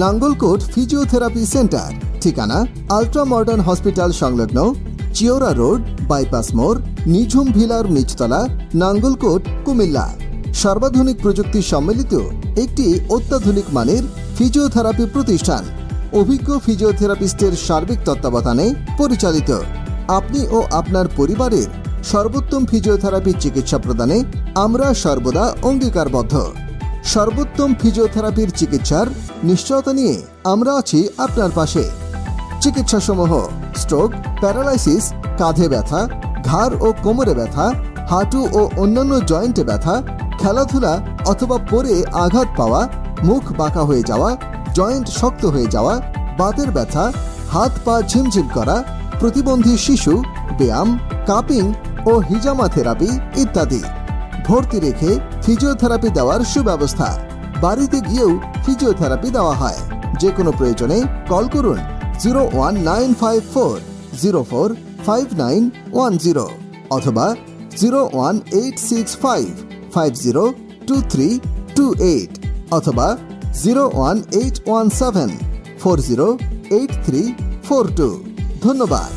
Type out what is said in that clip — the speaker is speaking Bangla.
নাঙ্গলকোট ফিজিওথেরাপি সেন্টার, ঠিকানা আলট্রা মডার্ন হসপিটাল সংলগ্ন চিওরা রোড, বাইপাস মোড়, নিঝুম ভিলার নিচতলা, নাঙ্গলকোট, কুমিল্লা। সর্বাধুনিক প্রযুক্তি সম্মিলিত একটি অত্যাধুনিক মানের ফিজিওথেরাপি প্রতিষ্ঠান, অভিজ্ঞ ফিজিওথেরাপিস্টের সার্বিক তত্ত্বাবধানে পরিচালিত। আপনি ও আপনার পরিবারের সর্বোত্তম ফিজিওথেরাপি চিকিৎসা প্রদানে আমরা সর্বদা অঙ্গীকারবদ্ধ। সর্বোত্তম ফিজিওথেরাপির চিকিৎসার নিশ্চয়তা নিয়ে আমরা আছি আপনার পাশে। চিকিৎসাসমূহ স্ট্রোক প্যারালাইসিস কাঁধে ব্যথা, ঘাড় ও কোমরে ব্যথা, হাঁটু ও অন্যান্য জয়েন্টে ব্যথা, খেলাধুলা অথবা পরে আঘাত পাওয়া, মুখ বাঁকা হয়ে যাওয়া, জয়েন্ট শক্ত হয়ে যাওয়া, বাতের ব্যথা, হাত পা ঝিমঝিম করা, প্রতিবন্ধী শিশু, ব্যায়াম, কাপিং ও হিজামা থেরাপি ইত্যাদি। ভর্তি রেখে ফিজিওথেরাপি দেওয়ার সুব্যবস্থা। বাড়িতে গিয়েও ফিজিওথেরাপি দেওয়া হয়। যে কোনো প্রয়োজনে কল করুন zero one nine five four, zero four five nine one zero অথবা zero one eight six five five zero two three two eight অথবা zero one eight one seven, four zero eight three four two. ধন্যবাদ।